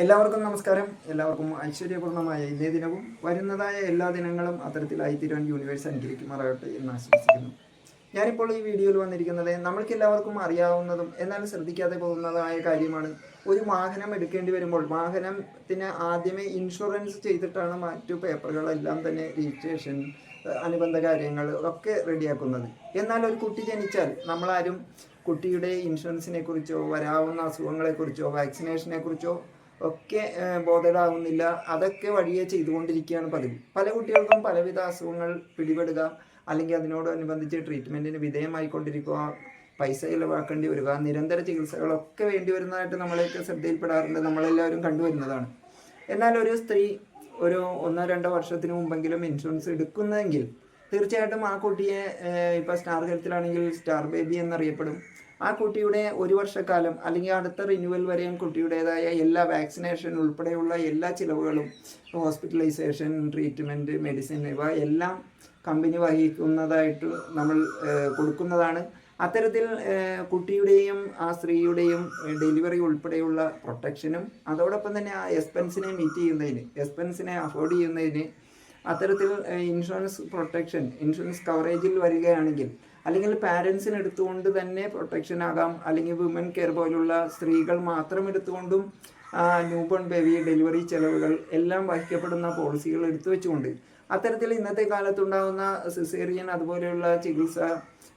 എല്ലാവർക്കും നമസ്കാരം. എല്ലാവർക്കും ഐശ്വര്യപൂർണമായ ഇന്നേ ദിനവും. വരുന്നതായ എല്ലാ ദിനങ്ങളും അത്തരത്തിലായി തീരുവാൻ യൂണിവേഴ്സ് അനുഗ്രഹിക്കുമാറാകട്ടെ എന്ന് ആശംസിക്കുന്നു. ഞാനിപ്പോൾ ഈ വീഡിയോയിൽ വന്നിരിക്കുന്നത് നമ്മൾക്ക് എല്ലാവർക്കും അറിയാവുന്നതും എന്നാൽ ശ്രദ്ധിക്കാതെ പോകുന്നതായ കാര്യമാണ് ഒരു വാഹനം എടുക്കേണ്ടി വരുമ്പോൾ വാഹനത്തിന് ആദ്യമേ ഇൻഷുറൻസ് ചെയ്തിട്ടാണ് മറ്റു പേപ്പറുകളെല്ലാം തന്നെ രജിസ്ട്രേഷൻ അനുബന്ധ കാര്യങ്ങൾ ഒക്കെ റെഡിയാക്കുന്നത്. എന്നാൽ ഒരു കുട്ടി ജനിച്ചാൽ നമ്മളാരും കുട്ടിയുടെ ഇൻഷുറൻസിനെ കുറിച്ചോ വരാവുന്ന അസുഖങ്ങളെക്കുറിച്ചോ വാക്സിനേഷനെ കുറിച്ചോ ഒക്കെ ബോധേഡാവുന്നില്ല അതൊക്കെ വഴിയെ ചെയ്തുകൊണ്ടിരിക്കുകയാണ് പതിവ് പല കുട്ടികൾക്കും പലവിധ അസുഖങ്ങൾ പിടിപെടുക അല്ലെങ്കിൽ അതിനോടനുബന്ധിച്ച് ട്രീറ്റ്മെന്റിന് വിധേയമായിക്കൊണ്ടിരിക്കുക പൈസ ചിലവാക്കേണ്ടി വരിക നിരന്തര ചികിത്സകളൊക്കെ വേണ്ടി വരുന്നതായിട്ട് നമ്മളെയൊക്കെ ശ്രദ്ധയിൽപ്പെടാറുണ്ട്. നമ്മളെല്ലാവരും കണ്ടുവരുന്നതാണ്. എന്നാൽ ഒരു സ്ത്രീ ഒരു ഒന്നോ രണ്ടോ വർഷത്തിന് മുമ്പെങ്കിലും ഇൻഷുറൻസ് എടുക്കുന്നതെങ്കിൽ തീർച്ചയായിട്ടും ആ കുട്ടിയെ ഇപ്പോൾ ഇപ്പൊ സ്റ്റാർ ഹെൽത്തിലാണെങ്കിൽ സ്റ്റാർ ബേബി എന്നറിയപ്പെടും. ആ കുട്ടിയുടെ ഒരു വർഷക്കാലം അല്ലെങ്കിൽ അടുത്ത റിന്യൂവൽ വരെയും കുട്ടിയുടേതായ എല്ലാ വാക്സിനേഷൻ ഉൾപ്പെടെയുള്ള എല്ലാ ചിലവുകളും ഹോസ്പിറ്റലൈസേഷൻ ട്രീറ്റ്മെന്റ് മെഡിസിൻ ഇവ എല്ലാം കമ്പനി വഹിക്കുന്നതായിട്ട് നമ്മൾ കൊടുക്കുന്നതാണ്. അത്തരത്തിൽ കുട്ടിയുടെയും ആ സ്ത്രീയുടെയും ഡെലിവറി ഉൾപ്പെടെയുള്ള പ്രൊട്ടക്ഷനും അതോടൊപ്പം തന്നെ ആ എക്സ്പെൻസിനെ മീറ്റ് ചെയ്യുന്നതിന് എക്സ്പെൻസിനെ അഫോർഡ് ചെയ്യുന്നതിന് അത്തരത്തിൽ ഇൻഷുറൻസ് പ്രൊട്ടക്ഷൻ ഇൻഷുറൻസ് കവറേജിൽ വരികയാണെങ്കിൽ അല്ലെങ്കിൽ പാരൻസിന് എടുത്തുകൊണ്ട് തന്നെ പ്രൊട്ടക്ഷൻ ആകാം. അല്ലെങ്കിൽ വുമൻ കെയർ പോലുള്ള സ്ത്രീകൾ മാത്രം എടുത്തുകൊണ്ടും ന്യൂ ബോൺ ബേബി ഡെലിവറി ചെലവുകൾ എല്ലാം വഹിക്കപ്പെടുന്ന പോളിസികൾ എടുത്തു വെച്ചുകൊണ്ട്. അത്തരത്തിൽ ഇന്നത്തെ കാലത്തുണ്ടാകുന്ന സിസേറിയൻ അതുപോലെയുള്ള ചികിത്സ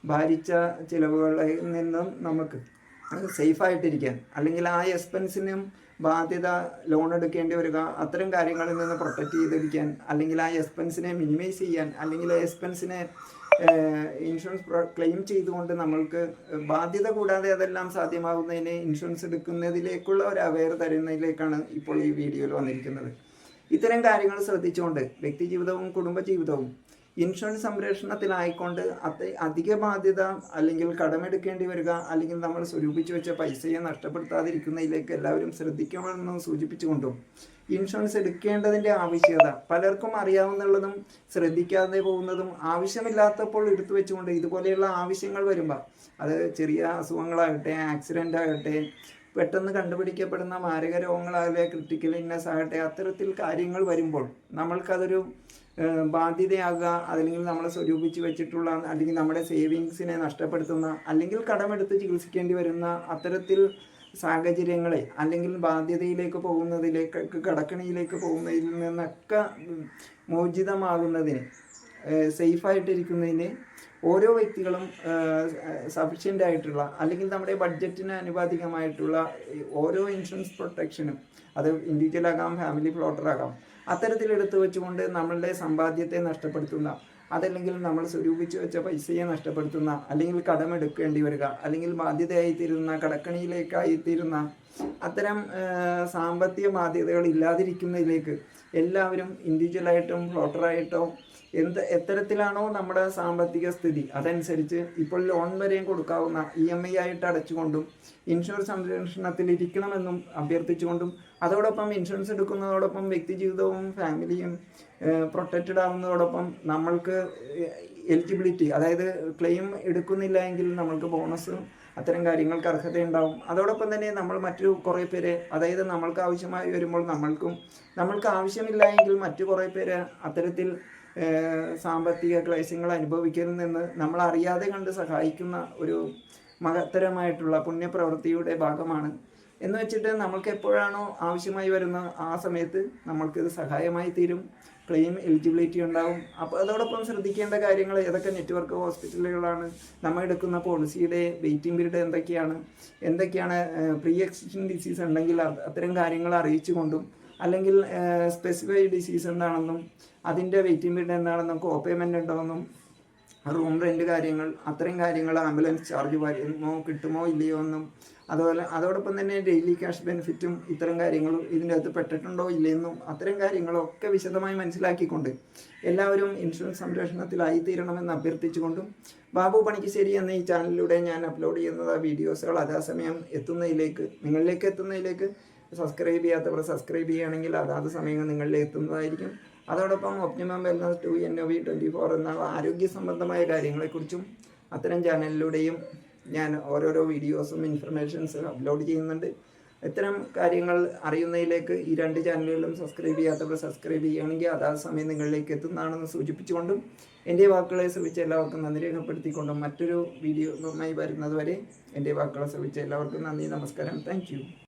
ഭാരിച്ച ചിലവുകളിൽ നിന്നും നമുക്ക് സേഫായിട്ടിരിക്കാൻ അല്ലെങ്കിൽ ആ എക്സ്പെൻസിനും ബാധ്യത ലോൺ എടുക്കേണ്ടി വരിക അത്തരം കാര്യങ്ങളിൽ നിന്ന് പ്രൊട്ടക്റ്റ് ചെയ്തിരിക്കാൻ അല്ലെങ്കിൽ ആ എക്സ്പെൻസിനെ മിനിമൈസ് ചെയ്യാൻ അല്ലെങ്കിൽ എക്സ്പെൻസിനെ ഇൻഷുറൻസ് ക്ലെയിം ചെയ്തുകൊണ്ട് നമ്മൾക്ക് ബാധ്യത കൂടാതെ അതെല്ലാം സാധ്യമാകുന്നതിന് ഇൻഷുറൻസ് എടുക്കുന്നതിലേക്കുള്ള ഒരു അവയർ തരുന്നതിലേക്കാണ് ഇപ്പോൾ ഈ വീഡിയോയിൽ വന്നിരിക്കുന്നത്. ഇത്തരം കാര്യങ്ങൾ ശ്രദ്ധിച്ചുകൊണ്ട് വ്യക്തിജീവിതവും കുടുംബജീവിതവും ഇൻഷുറൻസ് സംരക്ഷണത്തിലായിക്കൊണ്ട് അത് അധിക ബാധ്യത അല്ലെങ്കിൽ കടമെടുക്കേണ്ടി വരിക അല്ലെങ്കിൽ നമ്മൾ സ്വരൂപിച്ചു വെച്ച പൈസയെ നഷ്ടപ്പെടുത്താതിരിക്കുന്നതിലേക്ക് എല്ലാവരും ശ്രദ്ധിക്കണമെന്ന് സൂചിപ്പിച്ചുകൊണ്ടും ഇൻഷുറൻസ് എടുക്കേണ്ടതിന്റെ ആവശ്യകത പലർക്കും അറിയാവുന്നുള്ളതും ശ്രദ്ധിക്കാതെ പോകുന്നതും ആവശ്യമില്ലാത്തപ്പോൾ എടുത്തു വെച്ചുകൊണ്ട് ഇതുപോലെയുള്ള ആവശ്യങ്ങൾ വരുമ്പോൾ അത് ചെറിയ അസുഖങ്ങളാകട്ടെ ആക്സിഡന്റ് ആകട്ടെ പെട്ടെന്ന് കണ്ടുപിടിക്കപ്പെടുന്ന മാരക രോഗങ്ങളാകട്ടെ ക്രിട്ടിക്കൽ ഇന്നസ് ആകട്ടെ അത്തരത്തിൽ കാര്യങ്ങൾ വരുമ്പോൾ നമ്മൾക്കതൊരു ബാധ്യതയാകുക അല്ലെങ്കിൽ നമ്മളെ സ്വരൂപിച്ച് വെച്ചിട്ടുള്ള അല്ലെങ്കിൽ നമ്മുടെ സേവിങ്സിനെ നഷ്ടപ്പെടുത്തുന്ന അല്ലെങ്കിൽ കടമെടുത്ത് ചികിത്സിക്കേണ്ടി വരുന്ന അത്തരത്തിൽ സാഹചര്യങ്ങളെ അല്ലെങ്കിൽ ബാധ്യതയിലേക്ക് പോകുന്നതിലേക്ക് കടക്കണിയിലേക്ക് പോകുന്നതിൽ നിന്നൊക്കെ മോചിതമാകുന്നതിന് സേഫായിട്ടിരിക്കുന്നതിന് ഓരോ വ്യക്തികളും സഫിഷ്യന്റ് ആയിട്ടുള്ള അല്ലെങ്കിൽ നമ്മുടെ ബഡ്ജറ്റിന് അനുപാതികമായിട്ടുള്ള ഓരോ ഇൻഷുറൻസ് പ്രൊട്ടക്ഷനും അത് ഇൻഡിവിജ്വൽ ആകാം ഫാമിലി ഫ്ലോട്ടർ ആകാം അത്തരത്തിൽ എടുത്തു വെച്ചുകൊണ്ട് നമ്മളുടെ സമ്പാദ്യത്തെ നഷ്ടപ്പെടുത്തുന്ന അതല്ലെങ്കിൽ നമ്മൾ സ്വരൂപിച്ച് വെച്ച പൈസയെ നഷ്ടപ്പെടുത്തുന്ന അല്ലെങ്കിൽ കടമെടുക്കേണ്ടി വരിക അല്ലെങ്കിൽ ബാധ്യതയായി തീരുന്ന കടക്കണിയിലേക്കായി തീരുന്ന അത്തരം സാമ്പത്തിക ബാധ്യതകൾ ഇല്ലാതിരിക്കുന്നതിലേക്ക് എല്ലാവരും ഇൻഡിവിജ്വലായിട്ടും ഫ്ലോട്ടറായിട്ടോ എന്ത് എത്തരത്തിലാണോ നമ്മുടെ സാമ്പത്തിക സ്ഥിതി. അതനുസരിച്ച് ഇപ്പോൾ ലോൺ വരെയും കൊടുക്കാവുന്ന ഇ എം ഐ ആയിട്ട് അടച്ചുകൊണ്ടും ഇൻഷുറൻസ് സംരക്ഷണത്തിൽ ഇരിക്കണമെന്നും അഭ്യർത്ഥിച്ചുകൊണ്ടും അതോടൊപ്പം ഇൻഷുറൻസ് എടുക്കുന്നതോടൊപ്പം വ്യക്തിജീവിതവും ഫാമിലിയും പ്രൊട്ടക്റ്റഡ് ആവുന്നതോടൊപ്പം നമ്മൾക്ക് എലിജിബിലിറ്റി അതായത് ക്ലെയിം എടുക്കുന്നില്ല എങ്കിൽ നമ്മൾക്ക് ബോണസും അത്തരം കാര്യങ്ങൾക്ക് അർഹതയുണ്ടാവും അതോടൊപ്പം തന്നെ നമ്മൾ മറ്റു കുറേ പേര് അതായത് നമ്മൾക്ക് ആവശ്യമായി വരുമ്പോൾ നമ്മൾക്കും നമ്മൾക്ക് ആവശ്യമില്ല എങ്കിൽ മറ്റു കുറേ പേര് അത്തരത്തിൽ സാമ്പത്തിക ക്ലേശങ്ങൾ അനുഭവിക്കുന്നതെന്ന് നമ്മൾ അറിയാതെ കണ്ട് സഹായിക്കുന്ന ഒരു മഹത്തരമായിട്ടുള്ള പുണ്യപ്രവൃത്തിയുടെ ഭാഗമാണ്. എന്ന് വെച്ചിട്ട് നമ്മൾക്ക് എപ്പോഴാണോ ആവശ്യമായി വരുന്ന ആ സമയത്ത് നമ്മൾക്കിത് സഹായമായി തീരും. ക്ലെയിം എലിജിബിലിറ്റി ഉണ്ടാവും. അപ്പോൾ അതോടൊപ്പം ശ്രദ്ധിക്കേണ്ട കാര്യങ്ങൾ ഏതൊക്കെ നെറ്റ്വർക്ക് ഹോസ്പിറ്റലുകളാണ് നമ്മൾ എടുക്കുന്ന പോളിസിയുടെ വെയിറ്റിംഗ് പീരീഡ് എന്തൊക്കെയാണ് എന്തൊക്കെയാണ് പ്രീ എക്സിസ്റ്റിംഗ് ഡിസീസ് ഉണ്ടെങ്കിൽ അത്തരം കാര്യങ്ങൾ അറിയിച്ചുകൊണ്ടും അല്ലെങ്കിൽ സ്പെസിഫൈഡ് ഡിസീസ് എന്താണെന്നും അതിന്റെ വെയിറ്റിംഗ് പീരീഡ് എന്താണെന്നും കോ പേയ്മെന്റ് ഉണ്ടോയെന്നും റൂം റെന്റ് കാര്യങ്ങൾ അത്രയും കാര്യങ്ങൾ ആംബുലൻസ് ചാർജ് വരുമോ കിട്ടുമോ ഇല്ലയോ എന്നും അതുപോലെ അതോടൊപ്പം തന്നെ ഡെയിലി ക്യാഷ് ബെനിഫിറ്റും ഇത്തരം കാര്യങ്ങളും ഇതിന്റെ അകത്ത് പെട്ടിട്ടുണ്ടോ ഇല്ലയെന്നും അത്തരം കാര്യങ്ങളൊക്കെ വിശദമായി മനസ്സിലാക്കിക്കൊണ്ട് എല്ലാവരും ഇൻഷുറൻസ് സംരക്ഷണത്തിലായി തീരണമെന്ന് അഭ്യർത്ഥിച്ചുകൊണ്ടും ബാബു പണിക്കശ്ശേരി എന്ന ഈ ചാനലിലൂടെ ഞാൻ അപ്ലോഡ് ചെയ്യുന്നത് വീഡിയോസുകൾ അതേസമയം എത്തുന്നതിലേക്ക് നിങ്ങളിലേക്ക് എത്തുന്നതിലേക്ക് സബ്സ്ക്രൈബ് ചെയ്യാത്തവർ സബ്സ്ക്രൈബ് ചെയ്യുകയാണെങ്കിൽ അതാത് സമയങ്ങൾ നിങ്ങളിലേക്ക് എത്തുന്നതായിരിക്കും. അതോടൊപ്പം optimum wellness two N O V twenty four എന്ന ആരോഗ്യ സംബന്ധമായ കാര്യങ്ങളെക്കുറിച്ചും അത്തരം ചാനലിലൂടെയും ഞാൻ ഓരോരോ വീഡിയോസും ഇൻഫർമേഷൻസ് അപ്ലോഡ് ചെയ്യുന്നുണ്ട്. ഇത്തരം കാര്യങ്ങൾ അറിയുന്നതിലേക്ക് ഈ രണ്ട് ചാനലുകളും സബ്സ്ക്രൈബ് ചെയ്യാത്തവർ സബ്സ്ക്രൈബ് ചെയ്യുകയാണെങ്കിൽ അതാത് സമയം നിങ്ങളിലേക്ക് എത്തുന്നതാണെന്ന് സൂചിപ്പിച്ചുകൊണ്ടും എന്റെ വാക്കുകളെ ശ്രമിച്ച എല്ലാവർക്കും നന്ദി രേഖപ്പെടുത്തിക്കൊണ്ടും മറ്റൊരു വീഡിയോയുമായി വരുന്നതുവരെ എന്റെ വാക്കുകളെ ശ്രമിച്ച എല്ലാവർക്കും നന്ദി നമസ്കാരം. താങ്ക്